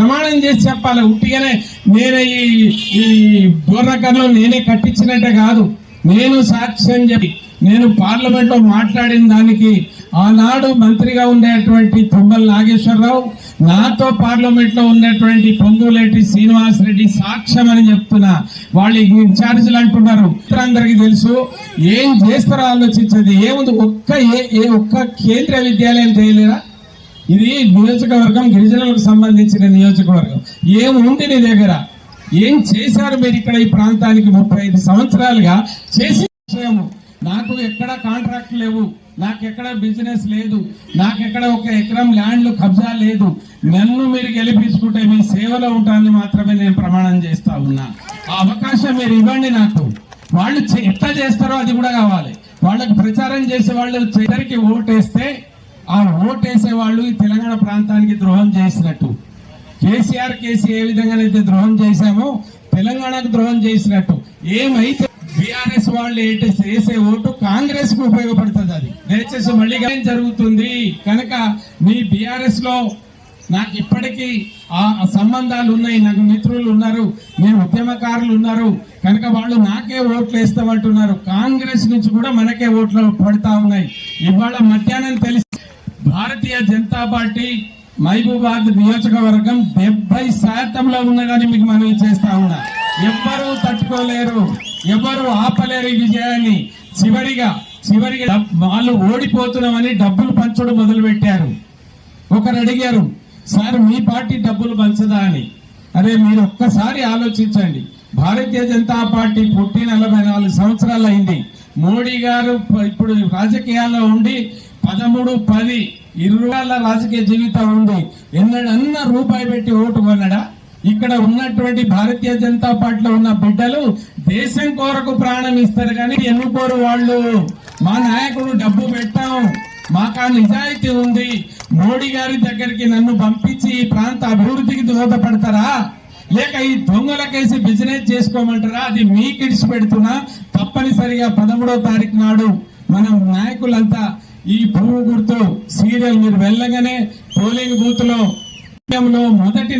ప్రమాణం చేసి చెప్పాలి. ఉట్టిగానే నేనే ఈ ఈ బోర్రకర్లో నేనే కట్టించినట్టే కాదు. నేను సాక్ష్యం చెప్పి నేను పార్లమెంట్లో మాట్లాడిన దానికి ఆనాడు మంత్రిగా ఉండేటువంటి తుమ్మల నాగేశ్వరరావు నాతో పార్లమెంట్లో ఉన్నటువంటి పొంగులేటి శ్రీనివాస్ రెడ్డి సాక్ష్యం అని చెప్తున్నా వాళ్ళు ఇన్ఛార్జీలు అంటున్నారు అందరికీ తెలుసు ఏం చేస్తారో ఆలోచించేది ఏముంది ఒక్క ఏ ఏ ఒక్క కేంద్రీయ విద్యాలయం చేయలేరా ఇది నియోజకవర్గం గిరిజనులకు సంబంధించిన నియోజకవర్గం. ఏముంది నీ దగ్గర? ఏం చేశారు మీరు ఇక్కడ ఈ ప్రాంతానికి ముప్పై ఐదు సంవత్సరాలుగా? చేసి విషయము. నాకు ఎక్కడ కాంట్రాక్ట్ లేవు. నాకెక్కడ బిజినెస్ లేదు. నాకెక్కడ ఒక ఎకరం ల్యాండ్లు కబ్జా లేదు. నన్ను మీరు గెలిపించుకుంటే మీ సేవలో ఉంటానని మాత్రమే నేను ప్రమాణం చేస్తా ఉన్నా. ఆ అవకాశం మీరు ఇవ్వండి నాకు. వాళ్ళు ఎట్లా చేస్తారో అది కూడా కావాలి. వాళ్ళకి ప్రచారం చేసే వాళ్ళు చివరికి ఓటేస్తే ఆ ఓటేసే వాళ్ళు ఈ తెలంగాణ ప్రాంతానికి ద్రోహం చేసినట్టు. కేసీఆర్ కేసీ ఏ విధంగానైతే ద్రోహం చేశామో తెలంగాణకు ద్రోహం చేసినట్టు. ఏమైతే బీఆర్ఎస్ వాళ్ళు ఏంటి చేసే ఓటు కాంగ్రెస్కు ఉపయోగపడుతుంది అది. దయచేసి మళ్ళీ ఏం జరుగుతుంది. కనుక మీ బీఆర్ఎస్లో నాకు ఇప్పటికీ ఆ ఆ సంబంధాలు ఉన్నాయి. నాకు మిత్రులు ఉన్నారు. నేను ఉద్యమకారులు ఉన్నారు. కనుక వాళ్ళు నాకే ఓట్లు వేస్తామంటున్నారు. కాంగ్రెస్ నుంచి కూడా మనకే ఓట్లు పడతా ఉన్నాయి. ఇవాళ మధ్యాహ్నం తెలిసి భారతీయ జనతా పార్టీ మహబూబాద్ నియోజకవర్గం డెబ్బై శాతంలో ఉన్నదని మీకు మనవి చేస్తా ఉన్నా. ఎవ్వరూ తట్టుకోలేరు ఎవరు ఆపలేరు ఈ విజయాన్ని. చివరిగా చివరిగా వాళ్ళు ఓడిపోతున్నామని డబ్బులు పంచడం మొదలు పెట్టారు ఒకరు అడిగారు సార్ మీ పార్టీ డబ్బులు పంచదా? అని. అరే మీరు ఒక్కసారి ఆలోచించండి. భారతీయ జనతా పార్టీ పుట్టి నలభై నాలుగు సంవత్సరాలు అయింది. మోడీ గారు ఇప్పుడు రాజకీయాల్లో ఉండి పదమూడు పది ఇరవై రాజకీయ జీవితం ఉంది. ఎన్నడన్న రూపాయి పెట్టి ఓటు కొనడా ఇక్కడ ఉన్నటువంటి భారతీయ జనతా పార్టీలో ఉన్న బిడ్డలు దేశం కోరకు ప్రాణం ఇస్తారు కానీ ఎన్నుకోరు వాళ్ళు. మా నాయకుడు డబ్బు పెట్టాం. మాకు ఆ నిజాయితీ ఉంది. మోడీ గారి దగ్గరికి నన్ను పంపించి ఈ ప్రాంత అభివృద్ధికి దోహదపడతారా? లేక ఈ దొంగలకేసి బిజినెస్ చేసుకోమంటారా? అది మీకు ఇడిచి పెడుతున్నా తప్పనిసరిగా పదమూడో తారీఖు నాడు. మనం నాయకులంతా ఈ పువ్వు గుర్తు సీరియల్ మీరు వెళ్ళగానే పోలింగ్ బూత్లో మొదటి